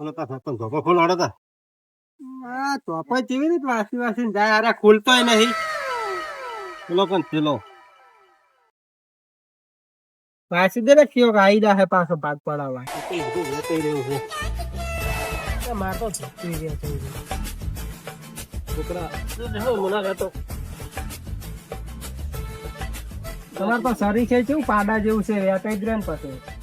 ઓલો તા સરપંચ ધોકો ખોલ હડો તા. આ ચોપાઈ કેવી રીતે વાસી વાસી જાય અરે ખુલતોય નહીં. પેલો પણ પેલો વાસી દે ને કયો આઈ જાય પાછો ભાગ પડાવવા. એ રહ્યું છે. એ તો ધપકી ગયા છે. છોકરા શું રહેતો તમારે તો શરીર છે કેવું પાડા જેવું છે વેચાઈ જ રહે ને પછી?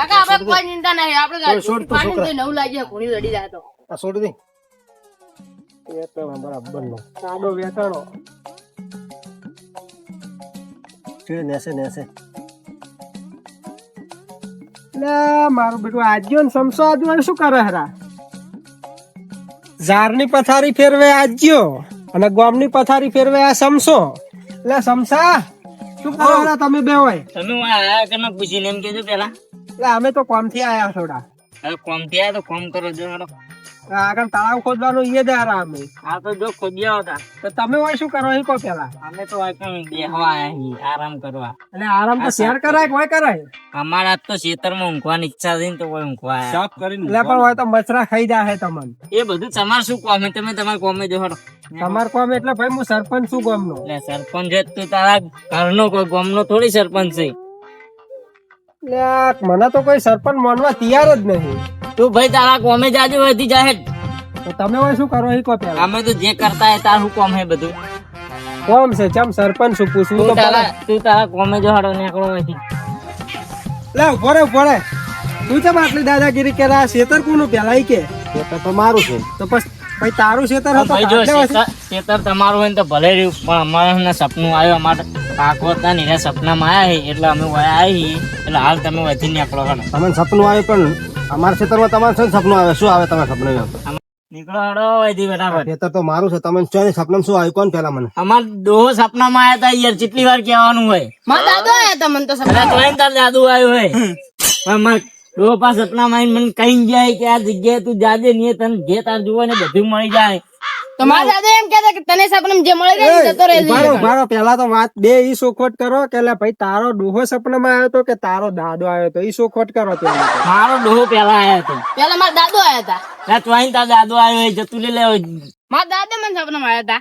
કાકા આપણે કોઈ ચિંતા નહીં આપણે છોડ, છોડ છોકરા. જે નવું લાગ્યું ઘોડી લડી આ છોડી દે. એ તો બરાબર નો સાદો વેચાણો છે નેસે નેસે. એટલે મારું બેટું આજ્યો ને સમસો આજુ શું કરે હરા? ઝાડની પથારી ફેરવે આજ્યો અને ગોમની પથારી ફેરવે આ સમસો એટલે સમસા શું કરો તમે બે હોય? તમે આયા કે પૂછીને એમ કીધું પેલા અમે તો કોમથી આયા થોડા. હવે કોમથી આયા તો કોમ કરો જો હાલો. આગળ તળાવ ખોદવાનું ઈએ જ હારા અમે. આ તો જો ખોદ્યા હતા. તો તમે હોય શું કરો એ કો પેલા. અમે તો આ કેમ બેહવા આયા આરામ કરવા. એટલે આરામ તો શેર કરાય કોઈ કરાય? અમારા તો ખેતરમાં ઊંઘવાની ઈચ્છા થઈ ને તો કોઈ ઊંઘવા સાફ કરીને એટલે પણ હોય તો મચરા ખાઈ જાય તમને. એ બધું તમારે શું કોમે? છે? તમે તમારે કોમે જો હાલો. તમાર કોમ એટલે ભાઈ હું સરપંચ છું ગામનો. એટલે સરપંચ તું તારા ઘરનો કોઈ ગામનો થોડી સરપંચ છે. મને તો કોઈ સરપંચ માનવા તૈયાર જ નહીં. તું ભાઈ તારા કોમે જાજુ વધી જાહેર તો તમે હોય શું કરો એ કો પેલા અમે તો જે કરતા હે તાર હું કોમ હે બધું? કોમ છે ચમ સરપંચ શું પૂછવું તો તારા તું તારા કોમે જો હાડો નીકળો નથી લે ઊભો રે ઊભો રે. તું ચમ આટલી દાદાગીરી કરે આ શેતર કોનું પેલા કે? તો તો મારું છે. તો પછી પછી તારું શેતર હતો. ખેતર તમારું હોય ને તો ભલે રહ્યું પણ અમારે સપનું આવ્યું અમારે પાકો હતા ને એના સપનામાં આવ્યા છે એટલે અમે વયા આવી એટલે હાલ તમે વધી નીકળો હડો તમને સપનું આવે પણ અમારા ખેતરમાં તમારે શું સપનું આવે શું આવે તમારા સપનું નીકળો હડો વધી બરાબર. ખેતર તો મારું છે તમે ચોની સપનામાં શું આવ્યું કોણ પેલા મને? અમાર દોહો સપનામાં આવ્યા હતા યાર કેટલી વાર કહેવાનું હોય. મારા દાદો આયા હતા મને તો એટલે તો તાર દાદુ આવ્યું હોય. પણ દોહો પાસ મને કઈ જાય કે આ જગ્યાએ તું જાજે નહીં તને જે તાર જુઓ ને બધું મળી જાય. તો દાદા એમ કહેતા કે તને સપનામાં જે મળે ને જતો રહેજે. ઊભા રહો, ઊભા રહો. પેલા તો વાત બે ઈ સોખવટ કરો કે લે ભાઈ તારો ડોહો સપનામાં આવ્યો તો કે તારો દાદો આવ્યો તો ઈ સોખવટ કરો તો મારો ડોહો પેલા આવ્યો હતો. પેલા મારા દાદો આયા હતા. ત્યાં તો તાર દાદો આવ્યો હોય જતું લે લેવો મારા દાદા મને સપનામાં આવ્યા હતા.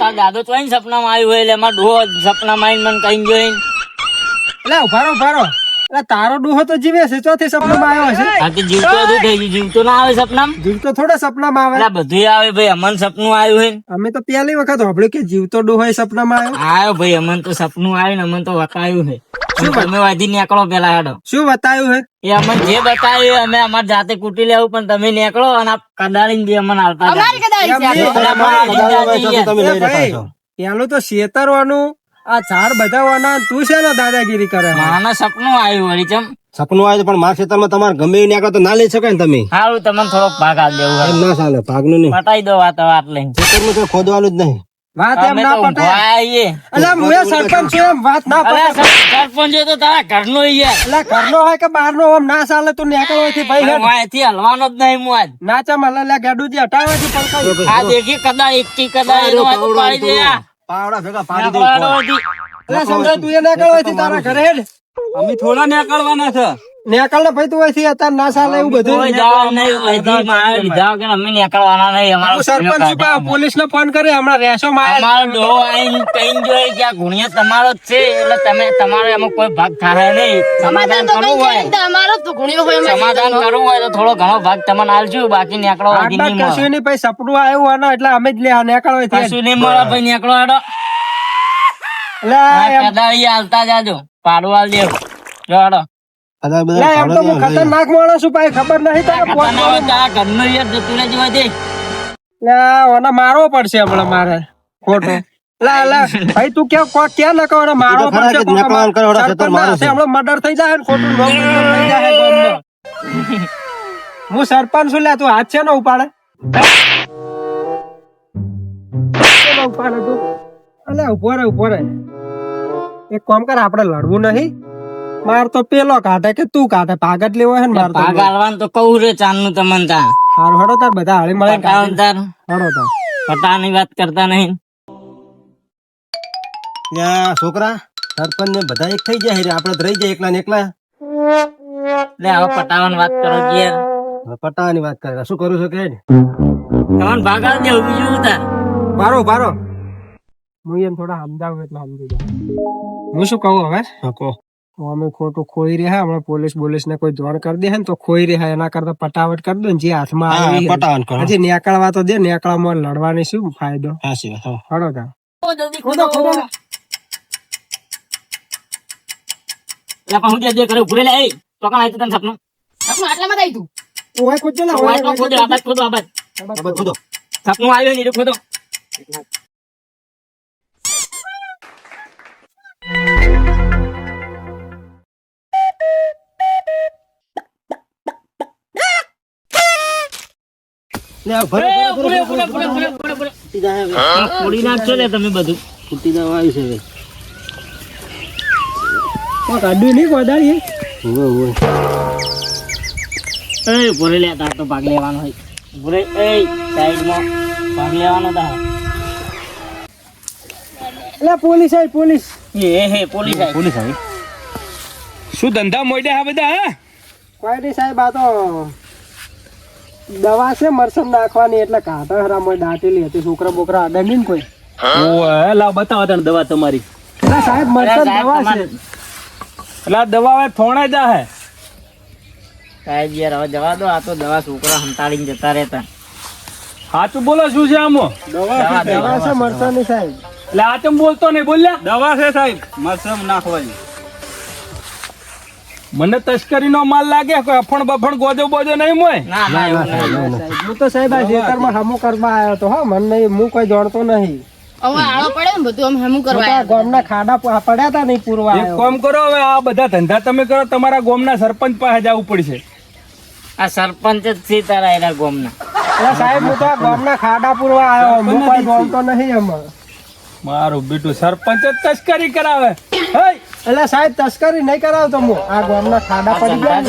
તાર દાદો તો સપનામાં આવ્યો હોય એટલે મારો ડોહો સપનામાં આવીને મને કઈ ગયો એટલે ઊભા રહો, તારો ડોહો તો જીવે છે ચોથી સપનામાં આવ્યો છે. આ તો જીવતો શું થઈ ગયું જીવતો ના આવે સપનામાં? જીવતો થોડા સપનામાં આવે. એટલે બધું આવે ભાઈ અમન સપનું આવ્યું હોય અમે તો પહેલી વખત સાંભળ્યું કે જીવતો ડોહો એ સપનામાં આવ્યો. આવ્યો ભાઈ અમન તો સપનું આવ્યું ને અમન તો વકાયું છે. શું તમે વાધી નીકળો પેલા હેડો. શું બતાવ્યું હે એ અમન જે બતાવ્યું અમે અમાર જાતે કૂટી લેવું પણ તમે નીકળો અને કદાળી કદાળીને બી અમને આવતા પેલું તો શેતરવાનું આ ઝાડ બતાવવાના તું છે ને દાદાગીરી કરે? છે? સપનું આવ્યું વળી ચમ. સપનું આવ્યું પણ મારા ખેતરમાં તમારે ગમે એ આગળ તો ના લઈ શકાય ને તમે. સારું તમને થોડોક ભાગ આપી દેવું એમ હોય ના ચાલે ભાગનું નહીં. પટાઈ દો વાત વાત લઈને. ખેતરમાં કોઈ ખોદવાનું જ નહીં. વાત એમ ના પટાય. એટલે હું સરપંચ છું એમ વાત ના પટાય. સરપંચ તો તારા ઘરનો યાર. એટલે ઘરનો હોય કે બહારનો હોય, આમ ના ચાલે તું નીકળો થી ભાઈ. અહીંથી હલવાનો જ નહીં હું આજ. ના ચમ એટલે લે ગાડુજી હટાવેથી પલકાઈ આ દેખી કદાચ એકથી કદા એનો પાડી દે આ. પાવડા ભેગા પાડી દઉં અરે સંજય તું એ નીકળો અહીંથી તારા ઘરે અમે થોડા નીકળવાના છે. નીકળ ભાઈ તું અહીંથી અત્યારે ના ચાલે એવું બધું? કોઈ જવાબ નહીં અહીંથી મારે લીધા વગર અમે નીકળવાના નહીં અમારો હું સરપંચ છું પા, ફોન કરે હમણાં રહેશો ગુણિયા તમારો જ છે એટલે તમે તમારે એમાં કોઈ ભાગ થાય નહીં. સમાધાન કરવું હોય તો સમાધાન કરવું હોય તો થોડો ઘણો ભાગ તમને આલજો બાકી નીકળો. કશું નહીં ભાઈ સપનું આવ્યું હોય એટલે અમે જ લે નેકળો કશું નહીં મળે ભાઈ નીકળો હેડો એટલે કદાળી હાલતા જાજો. પાડો હાલ દેવું. જો એમ તો હું ખતરનાક માણસ છું ભાઈ ખબર નહીં તને ફોન ઘરનું યાર જતું ઓને મારવો પડશે હમણાં મારે ખોટો. લા લા ભાઈ તું ક્યાં કો ક્યાં મારવો પડશે કોક નકવાન કરો, ઓલા સરપંચ ખેતર મારું હાથે છે. હમણાં મર્ડર થઈ જાય ને ખોટું રોગ થઈ જાય ગામમાં. હું સરપંચ છું લે તું હાથ છે ને ઉપાડે? ઉપાડે તું. અલે ઊભો રે ઊભો રે. એક કામ કર આપણે લડવું નહીં. માર તો પેલો કાઢે કે તું કાઢે ભાગત લેવો હે ને માર તો ભાગ તો કહું રે ચાંદનું તમને તા. હાર હડો તાર બધા હળી મળે પટાવાનું તાર. હડો તાર. પટાવાની વાત કરતા નહીં. યા છોકરા સરપંચ ને બધા એક થઈ જાય આપણે રહી જાય એકલા ને એકલા. લે હવે પટાવાની વાત કરો કે યાર હવે પટાવાની વાત કરે. શું કરું છું કે? તમને ભાગાવ દેવું બીજું તાર? પારો પારો હું એમ થોડા સમજાવું એટલે સમજી જાય હું શું કહું હવે? હા, કહો. તો અમે ખોટું ખોઈ રહ્યા હમણાં પોલીસ બોલીસ ને કોઈ જોણ કરી દે ને તો ખોઈ રહ્યા એના કરતા પટાવટ કરી દો ને જે હાથમાં હા, આવી પટાવાનું કરો. હજી નેકળવા તો દે નેકળવામાં લડવાની શું ફાયદો? હાચી વાત, હા. હળો તા જલ્દી ખોદો ખોદો. એટલે પણ હું જે જે કર્યું ભૂલે લે એ. તો કાં આવ્યું તને સપનું? સપનું આટલામાં જ આવ્યું તું. ઓય ખોદજો ને, તો ઓય, વાતમાં ઓય, ખોદો આ બાજુ ખોદો આ બાજુ. આ બધું ખોદો. સપનું આવ્યું ને એ ખોદો. ફોડી નાખશો ને તમે બધું. ફૂટી જવા આવ્યું છે કાઢ્યું નહીં કોદાળી ઉવે, ઉવે. એ ભૂલે લે તાર તો ભાગ લેવાનો હોય. ભૂલે એ સાઈડમાં ભાગ લેવાનો તાર. એટલે પોલીસ આવી પોલીસ. એ હે પોલીસ આવી પોલીસ આવી શું ધંધા મોડ્યા હા બધા હા? કોઈ સાહેબ આ તો દવા છે મરસમ નાખવાની એટલે કાંટા હરામાં દાટેલી હતી છોકરા બોકરા અડે ને કોઈ. ઓય લાવ બતાવો તને દવા તમારી. એટલે સાહેબ મરસમ દવા છે. એટલે આ દવા હવે થોણે જા હે સાહેબ યાર હવે જવા દો આ તો દવા છોકરા હંતાડીને જતા રહેતા. સાચું બોલો શું છે આમો? દવા દવા છે મરસાની સાહેબ. એટલે આ ચમ બોલતો નહીં બોલ્યા? દવા છે સાહેબ મરસમ નાખવાની. મને તસ્કરીનો માલ લાગે કોઈ અફણ બફણ ગોજો બોજો નહીં મોય. ના ના હું તો સાહેબ આ ખેતરમાં હમું કરવા આવ્યો તો હો મને નહીં હું કોઈ જાણતો નહીં. હવે આળો પડે ને બધું અમે હમું કરવા. ગામના ખાડા પડ્યા હતા નહીં પૂરવા એક કામ કરો હવે આ બધા ધંધા તમે કરો તમારા ગામના સરપંચ પાસે જવું પડશે. આ સરપંચ જ છે તારા એના ગામના. એટલે સાહેબ હું તો આ ગામના ખાડા પૂરવા આવ્યો. હું કોઈ જાણતો નહીં એમાં. મારું બેટું સરપંચ જ તસ્કરી કરાવે. હે એટલે સાહેબ તસ્કરી નહીં કરાવતો હું. આ ગામના ખાડા પડી ગયા ને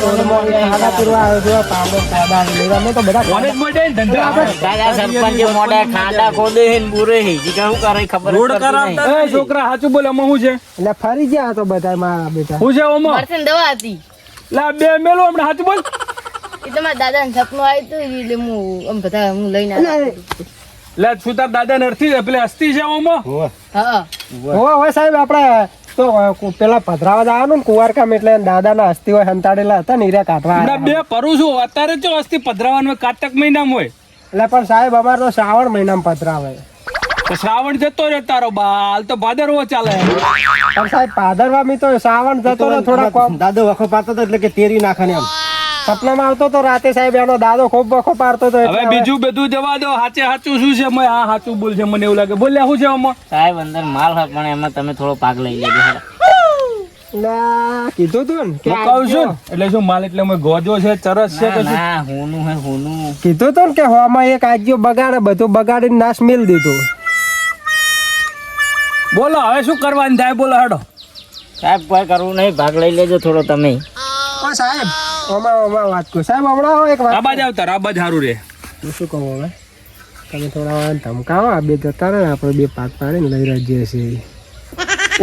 ખાડા પૂરવા આવ્યો છું. પાવડો ખાડા લેવા. તો બધા કોલેજ ને ધંધા. દાદા સરપંચ મોઢે ખાડા ખોદે હે ને બુરે હે જી શું કરે ખબર રોડ કરાવતા એ છોકરા સાચું બોલે શું છે? એટલે ફરી ગયા આ તો બધા મારા બેટા. હું છે ઓમો? મરચાંની દવા હતી. લા બે મેલો હમણાં સાચું બોલ. એ તમારા દાદાને સપનું આવ્યું હતું એટલે હું આમ બધા હું લઈને આવ્યો. લે શું તાર દાદા ને અર્થી પેલે અસ્થિ છે ઓમો. હા. હો સાહેબ આપણે તો પેલા પધરાવા જવાનું ને કુવારકામ એટલે દાદાના અસ્થિ હોય સંતાડેલા હતા ને હીરા કાઢવા બે પરું છું. અત્યારે જો અસ્થિ પધરાવાનું હોય, કારતક મહિનામાં હોય. એટલે પણ સાહેબ અમારે તો શ્રાવણ મહિનામાં પધરાવે શ્રાવણ જતો રહ્યો તારો બાલ. તો ભાદરવો ચાલે. પણ સાહેબ પાદરવા તો શ્રાવણ જતો રે થોડા કોમ દાદો વખો પાતો હતો એટલે કે તેરી નાખે આમ સપનામાં આવતો તો રાતે સાહેબ એનો દાદો ખૂબ બખો પાડતો તો હવે બીજું બધું જવા દો હાચે હાચું શું છે? મેં આ હાચું બોલ છે મને એવું લાગે. બોલ્યા શું છે આમાં? સાહેબ અંદર માલ હોય પણ એમાં તમે થોડો પાક લઈ લેજો. કીધું તું ને કે હું કહું છું? એટલે શું માલ એટલે મેં ગોજો છે ચરસ છે ના ના હોનું હે હોનું. કીધું તું ને કે હોમાં એક આજ્યો બગાડે બધું બગાડીને નાશ મિલ દીધું. બોલો હવે શું કરવાનું થાય? બોલો હેડો. સાહેબ કોઈ કરવું નહીં ભાગ લઈ લેજો થોડો તમે. પણ સાહેબ ઓમાં ઓમાં વાત કહું સાહેબ હમણાં એક વાત આબાજ આવતા આબાજ સારું રે. હું શું કહું હવે? તમે થોડા ધમકાવો આ બે જતા રહે ને આપણે બે પાક પાડીને લઈ રહીએ છીએ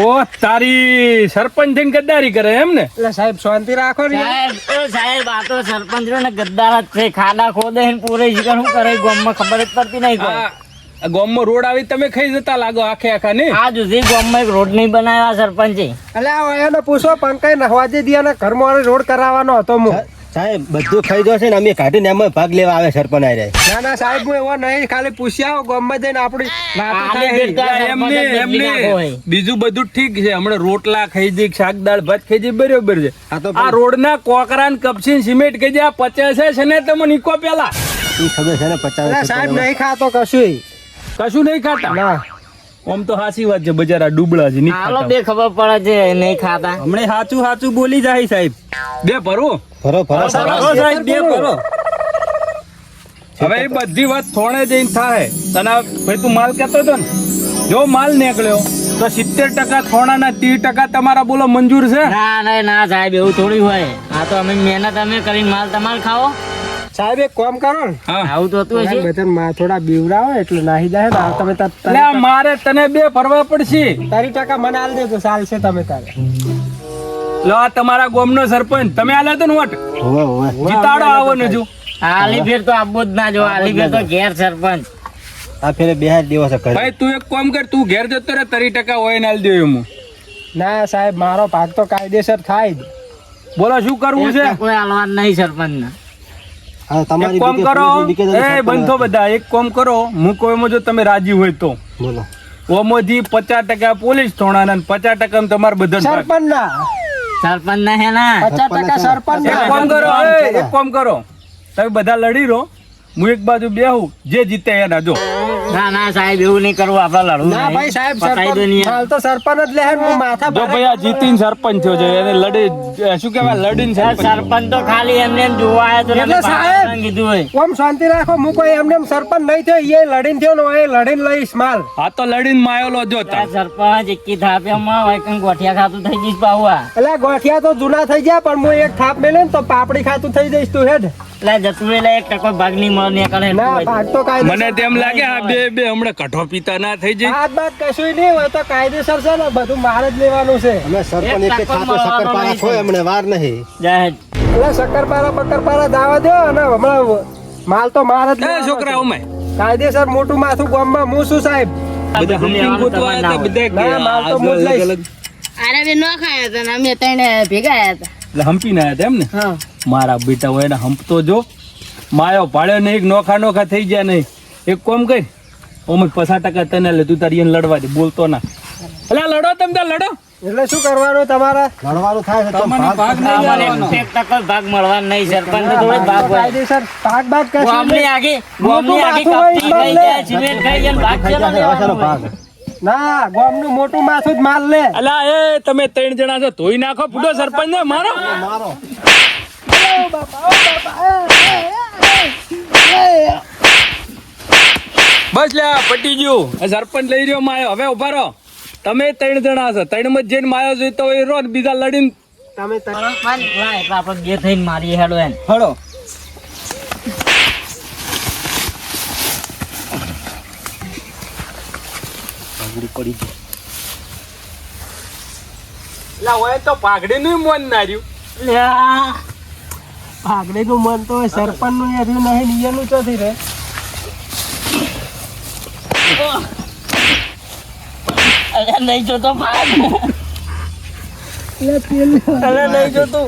ઓ તારી સરપંચ થઈને ગદ્દારી કરે એમ ને? એટલે સાહેબ શાંતિ રાખો ને. સાહેબ એ સાહેબ આ તો સરપંચ ને ગદ્દાર જ છે. ખાડા ખોદે પૂરે શું કરે? ગામમાં ખબર જ પડતી નહીં ગામમાં રોડ આવી તમે ખાઈ જતા લાગો આખે આખા ને આ સુધી ગામમાં એક રોડ નહીં બનાવ્યા સરપંચે. એટલે આ એને પૂછો પંકજ નહવાજી દિયાના ઘરમાં રોડ કરાવવાનો હતો હું સાહેબ બધું ખાઈ જશે ને અમે કાઢીને એમાં ભાગ લેવા આવે સરપંચ આઈ રહ્યા. ના ના સાહેબ હું એવો નહીં ખાલી પૂછી આવો ગામમાં જઈને આપણી એમને. બીજું બધું ઠીક છે. હમણાં રોટલા ખાઈ જઈ શાક દાળ ભાત ખાઈ જઈ બરોબર છે. આ તો આ રોડના કોકરાન કપસી સિમેન્ટ કે જે પચાસ છે ને તમે નીકો પેલા. ઈ ખબર છે ને પચાસ સાહેબ નહીં? ખાતો કશું કશું નહીં ખાતા? ના. આમ તો સાચી વાત છે બજારા ડૂબળા છે નહીં હાલો ખાતા. બે ખબર પડે છે નહીં ખાતા. હમણે સાચું સાચું બોલી જાય સાહેબ. બે ભરો. ફરો. ભરો સાહેબ બે ભરો. હવે એ બધી વાત થોડે જઈને થાય. તને ભાઈ તું માલ કહેતો હતો ને? જો માલ નીકળ્યો તો સિત્તેર ટકા થોડાના ત્રીસ ટકા તમારા બોલો મંજૂર છે? ના ના ના સાહેબ એવું થોડી હોય. આ તો અમે મહેનત અમે કરીને માલ તમારે ખાઓ સાહેબ એક કામ કરો ને. આવું તો હતું છે બધા માં થોડા બીવડાવો એટલે નાહી જાય ને તમે તને મારે તને બે ફરવા પડશે. તારી ટકા મને આલ દેજો ચાલશે તમે તારે. લો આ તમારા ગોમનો સરપંચ. તમે આલે તો ને વોટ? હોવે, હોવે. જીતાડો આવો ને જો આલી ફેર તો આબુ જ ના જો આલી ફેર તો ઘેર સરપંચ. આ ફેરે બે હાથ દિવસ કરે ભાઈ તું એક કામ કર તું ઘેર જતો રે તરી ટકા હોય ને આલી દે એમ. ના સાહેબ મારો ભાગ તો કાયદેસર થાય જ. બોલો શું કરવું છે? કોઈ હાલવાન નહીં સરપંચ તમારી એક કામ કરો. એ બંધો બધા. એક કોમ કરો. મૂકો એમાં જો તમે રાજી હોય તો. બોલો. ઓમોજી પચાસ ટકા પોલીસ થોડા પચાસ ટકા તમારે બધા સરપંચ ના સરપંચ ના હે ના? પચાસ ટકા સરપંચ એક કોમ કરો. એ, એક કોમ કરો. તમે બધા લડી રહો. હું એક બાજુ બેહું. જે જીતે એના જો. ના ના સાહેબ એવું નહીં કરવું આપડે લડવું ના ભાઈ સાહેબ સરપંચ હાલ તો સરપંચ જ લેહે હું માથા જો ભાઈ આ જીતીન સરપંચ થયો છે એને લડી શું કહેવાય લડીને સર, સરપંચ સરપંચ તો ખાલી એમને એમ જોવા આવ્યો તો એટલે સાહેબ. કીધું હોય. ઓમ શાંતિ રાખો હું કોઈ એમને એમ સરપંચ નહીં થયો એ લડીને થયો ને એ લડીને લઈશ માલ. આ તો લડીને માયેલો જો તા. સરપંચ એકી થાપ્યામાં હોય કંઈક ગોઠિયા ખાતું થઈ જઈશ પાહુઆ. એટલે ગોઠિયા તો જૂના થઈ ગયા પણ હું એક થાપ મેલે ને તો પાપડી ખાતું થઈ જઈશ તું હેડ. એટલે જતું એટલે એક ટકો ભાગની મળ નીકળે એટલું ના ભાગ તો કાયદેસર મને તેમ લાગે આ બે બે હમણાં કઠો પીતા ના થઈ જાય. હાથ બાદ કશું નહીં હોય તો કાયદેસર છે ને બધું મારે જ લેવાનું છે. અમે સરપંચ એક એક ખાતો શક્કરપારા છો એમને વાર નહીં. જાય. એટલે શક્કરપારા બક્કરપારા દાવા દો અને હમણાં માલ તો મારે જ છોકરા છે. કાયદેસર મોટું માથું ગામમાં હું શું સાહેબ. બધા ગોતવા હતા, બધા માલ તો લઈશ. અલગ. બે ન ખાયા હતા અમે ત્રણે ભેગા હતા. એટલે હમ્પી ના હતા એમ ને હા. મારા બેટા હોય એને હંપતો જો. માયો પાડ્યો નહીં એક નોખા નોખા થઈ ગયા નહીં. એક કોમ કઈ? ઓમ પચાસ ટકા તને લે તું તારી એને લડવા દે બોલતો ના. એટલે લડો તમે ત્યાં લડો. એટલે શું કરવાનું તમારે? લડવાનું થાય છે તો તમને ભાગ નહીં અમારે એક ટકો ભાગ મળવાનો નહીં સરપંચ તો થોડો ભાગ હોય. કાયદેસર ભાગ ભાગ કશું ગામની મોટું ગામની હોય કપટી માલ ખાઈ લે. જાય સિમેન્ટ ખાઈ જાય ને ભાગ ચેલો ભાગ. ના ગોમનું મોટું માથું જ માલ લે. અલા એ તમે ત્રણ જણા છો ધોઈ નાખો ફૂટો સરપંચ ને મારો. મારો. બસ લે પટી ગયું. સરપંચ લઈ રહ્યો માયો. હવે ઊભા રહો. તમે ત્રણ જણા છો. ત્રણમાં જઈને માયો જોઈતો એ રહો બીજા લડીને તમે આપણે બે થઈને મારી હેડો એમ હળો. લા હોય તો પાઘડી નું મન ના રહ્યું લ્યા. ભાગડીનું મન તો સરપંચનું એ રહ્યું નહીં ને એનું ચોથી રે અરે નહીં જોતો ભાગ. અરે નહીં જોતું.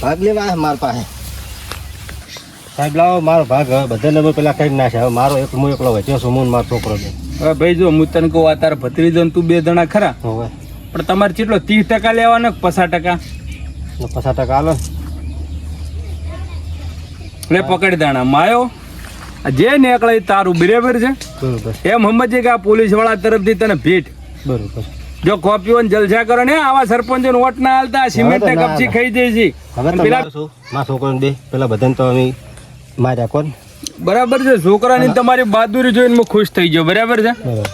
ભાગ લેવા માર પાસે. સાહેબ લાવો મારો ભાગ હવે બધાને મેં પેલા કઈ નાખે. હવે મારો એક હું એકલો વચ્ચે છું હું મારો છોકરો છે. હવે ભાઈ જો હું તને કહું આ તારા ભત્રીજો તું બે જણા ખરા. હવે. પણ તમારે કેટલો ત્રીસ ટકા લેવાનો કે પચાસ ટકા? પચાસ ટકા આલો લે પકડી દાણા. માયો જે નીકળે તારું બરાબર છે. એમ સમજે કે આ પોલીસવાળા તરફથી તને ભેટ. બરોબર. જો કોપીઓ જલસા કરો ને આવા સરપંચો વોટ ના હાલતા સિમેન્ટ ના. કપચી ખાઈ જાય છે. પેલા માં છોકરો બે. પેલા બધાને તો અમે માર્યા કોણ? બરાબર છે. છોકરાની તમારી બહાદુરી જોઈને હું ખુશ થઈ ગયો. બરાબર છે? બરોબર.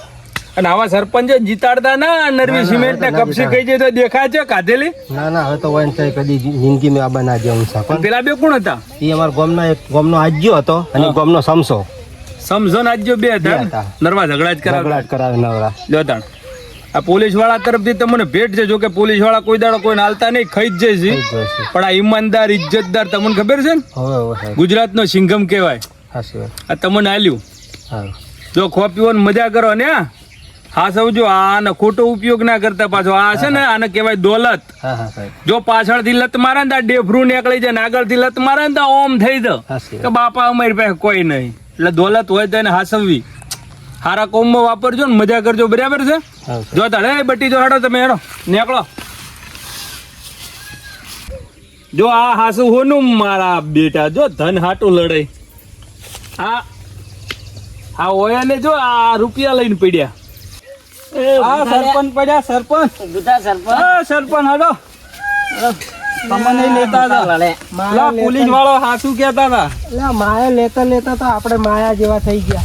અને આવા સરપંચ જીતાડતા ના નરવી સિમેન્ટ ને કપસી ના. જાય તો દેખાય છે કાધેલી ના ના હવે તો છે કદી જિંદગી મેં આબા ના જેવું છે. પેલા બે કોણ હતા? એ અમારા ગોમનો એક ગોમનો આજ્યો હતો અને ગોમનો સમસો. સમસો સમજો ને આજ્યો બે હતા. નરવા ઝઘડા જ કરાવે. ઝઘડા જ કરાવે નવરા. જોતાણ આ પોલીસવાળા તરફથી તમને ભેટ છે જો કે પોલીસવાળા કોઈ દાડો કોઈ હાલતા નહીં ખાઈ જ જાય છે. પણ આ ઈમાનદાર ઇજ્જતદાર તમને ખબર છે ને? ગુજરાત નો ગુજરાતનો સિંઘમ કહેવાય. આ તમને આલ્યું જો ખોપીઓ મજા કરો ને હા? હા સમજો આનો ખોટો ઉપયોગ ના કરતા પાછો. આ છે ને આને કહેવાય દોલત. હા હા જો પાછળથી લત મારે ને ડેફરું નીકળી જાય ને આગળથી લત મારે ને ઓમ થઈ દો. કે બાપા અમારી પાસે કોઈ નહીં. એટલે દોલત હોય તો એને હાસવવી. હારા કોમમાં વાપરજો ને મજા કરજો બરાબર છે? હા જો તાડે બટી જો હેડો તમે હેડો નીકળો. જો આ હાસુ હોનું મારા બેટા જો ધન હાટું લડાઈ. આ આ ઓયા ને જો આ રૂપિયા લઈને પડ્યા. આ સરપંચ પડ્યા સરપંચ. ગુતા સરપંચ. હેડો તમને લેતા હતા. પોલીસ વાળો હાસુ કેતા હતા. એટલે માયા લેતા લેતા તો આપણે માયા જેવા થઈ ગયા.